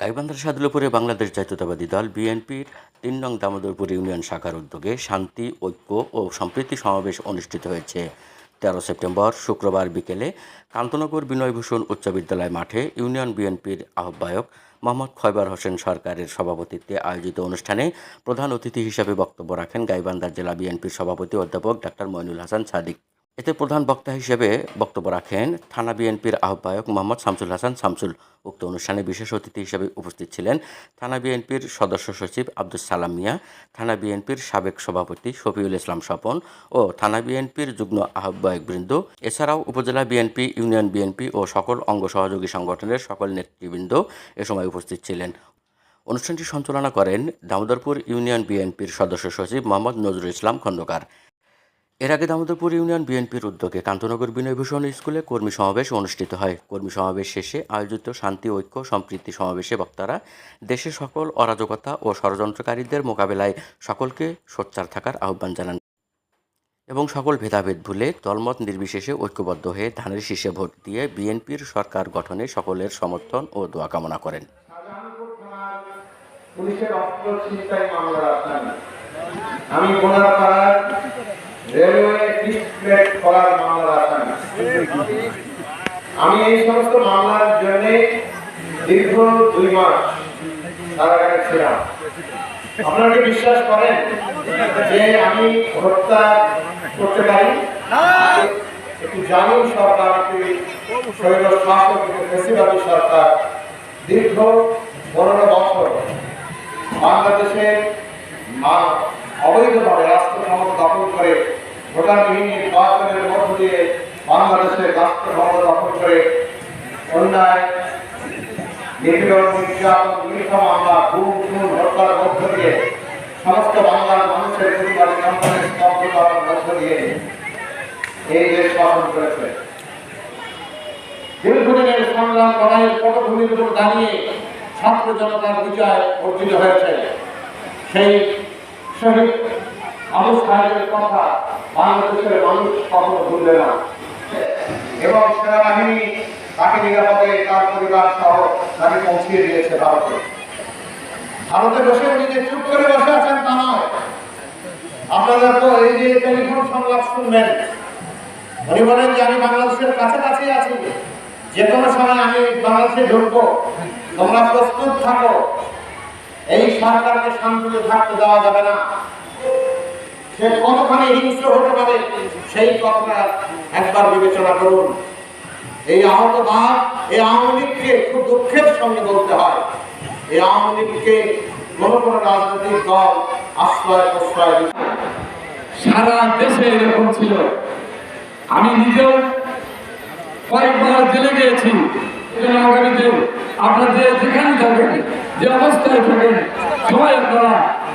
গাইবান্ধার সাদুলপুরে বাংলাদেশ জাতীয়তাবাদী দল, বিএনপির তিন নং দামোদরপুর ইউনিয়ন শাখার উদ্যোগে শান্তি, ঐক্য ও সম্প্রীতি সমাবেশ অনুষ্ঠিত হয়েছে। তেরো সেপ্টেম্বর, শুক্রবার বিকেলে কান্তনগর বিনয়ভূষণ উচ্চ বিদ্যালয় মাঠে ইউনিয়ন বিএনপির আহ্বায়ক মোহাম্মদ খয়বার হোসেন সরকারের সভাপতিত্বে আয়োজিত অনুষ্ঠানে প্রধান অতিথি হিসেবে বক্তব্য রাখেন গাইবান্ধার জেলা বিএনপির সভাপতি অধ্যাপক ডাক্তার মইনুল হাসান সাদিক। এতে প্রধান বক্তা হিসেবে বক্তব্য রাখেন থানা বিএনপির আহ্বায়ক মোহাম্মদ শামসুল হাসান। শামসুল উক্ত অনুষ্ঠানে বিশেষ অতিথি হিসেবে উপস্থিত ছিলেন থানা বিএনপির সদস্য সচিব আব্দুল সালাম মিয়া, থানা বিএনপির সাবেক সভাপতি শফিউল ইসলাম স্বপন ও থানা বিএনপির যুগ্ম আহ্বায়কবৃন্দ এছাড়াও উপজেলা বিএনপি, ইউনিয়ন বিএনপি ও সকল অঙ্গ সহযোগী সংগঠনের সকল নেতৃবৃন্দ এ সময় উপস্থিত ছিলেন। অনুষ্ঠানটি সঞ্চালনা করেন দামোদরপুর ইউনিয়ন বিএনপির সদস্য সচিব মোহাম্মদ নজরুল ইসলাম খন্দকার। এর আগে দামোদরপুর ইউনিয়ন বিএনপির উদ্যোগে কান্তনগর বিনয়ভূষণ স্কুলে কর্মী সমাবেশ অনুষ্ঠিত হয়। কর্মী সমাবেশ শেষে আয়োজিত শান্তি, ঐক্য, সম্প্রীতি সমাবেশে বক্তারা দেশে সকল অরাজকতা ও ষড়যন্ত্রকারীদের মোকাবেলায় সকলকে সোচ্চার থাকার আহ্বান জানান। এবং সকল ভেদাভেদ ভুলে দলমত নির্বিশেষে ঐক্যবদ্ধ হয়ে ধানের শীষে ভোট দিয়ে বিএনপির সরকার গঠনে সকলের সমর্থন ও দোয়া কামনা করেন। আমি বোনারপাড়ার রেলওয়ে ডিসপ্লেট করার মামলার আসামি আমি এই সমস্ত মামলার জন্য দীর্ঘ দুই মাস কারাগারে ছিলাম। আপনারা কি বিশ্বাস করেন যে আমি হত্যা করতে পারি? একটি জামিন সরকার, একটি শৈল শাসক সরকার, দীর্ঘ পনেরো বছর বাংলাদেশের মা- অবৈধভাবে রাষ্ট্র ক্ষমতা দখল ভোটারবিহীন নির্বাচনের মধ্য দিয়ে বাংলাদেশের রাষ্ট্র দখল করে অন্যায়, নিপীড়ন সমস্ত বাংলার মানুষের পরিবারের এই দেশ শাসন করেছে। দীর্ঘদিনের সংগ্রাম লড়াইয়ের পটভূমির উপর দাঁড়িয়ে ছাত্র জনতার বিজয় অর্জিত হয়েছে। সেই শহীদ আবু কথা বাংলাদেশের মানুষ কখনো ভুলবে না। এবং সেনাবাহিনী তাকে নিরাপদে তার পরিবার সহ তাকে পৌঁছিয়ে দিয়েছে ভারতে। ভারতে বসে উনি যে চুপ করে বসে আছেন তা নয়। আপনারা তো এই যে টেলিফোন সংলাপ শুনবেন উনি বলেন যে আমি বাংলাদেশের কাছাকাছি আছি। যে কোনো সময় আমি বাংলাদেশে ঢুকবো, তোমরা প্রস্তুত থাকো। এই সরকারকে শান্তিতে থাকতে দেওয়া যাবে না। সে কতখানি হিংস্র হতে পারে, সেই কথাটা একবার বিবেচনা করুন। এই আহত বাদ এই আওয়ামী লীগকে খুব দুঃখের সঙ্গে বলতে হয়। এই আওয়ামী লীগকে কোনো কোনো রাজনৈতিক দল আশ্রয় প্রশ্রয় সারা দেশে এরকম ছিল। আমি নিজেও কয়েকবার জেলে গিয়েছি। আগামীতে আপনারা যে যেখানে থাকেন, যে অবস্থায় থাকেন, সবাই আপনারা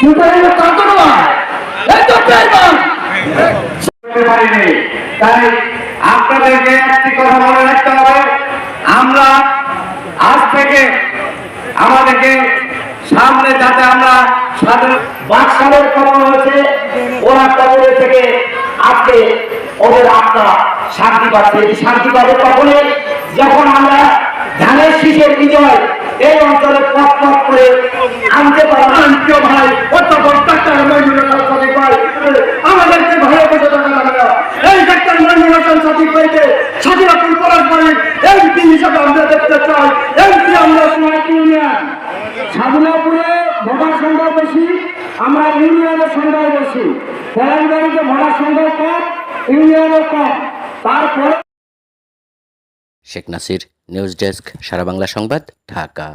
কিন্তু এটা তত তো পেরবান পারিনি। তাই আপনাদেরকে একটি কথা মনে রাখতে হবে। আমরা আজ থেকে আমাদেরকে সামনে যাতে আমরা স্বাধীন বাকশালের কবর হয়েছে, ওরা কবরের থেকে আজকে ওদের আত্মা শান্তি পাচ্ছে। শান্তি পাবে তখনই যখন আমরা ধানের শীষের বিজয় এই অঞ্চলে পথ পথ করে আনতে পারব প্রিয় ভাই ডাক্তার মহিনুল সঠিক ভাই আমাদেরকে ভালো বোঝা যাবে এই ডাক্তার মহিনুল হাসান সঠিক ভাইকে স্বাধীনতা পরাশবাড়ি এমপি হিসাবে আমরা দেখতে চাই। এমপি আমরা সময় ইউনিয়ন সাধুনাপুরে ভোটার সংখ্যা বেশি আমরা ইউনিয়নের সংখ্যাও বেশি। তেলেঙ্গানিতে ভোটার সংখ্যা কম ইউনিয়নও কম। তারপরে শেখ নাসির নিউজ ডেস্ক সারা বাংলা সংবাদ ঢাকা।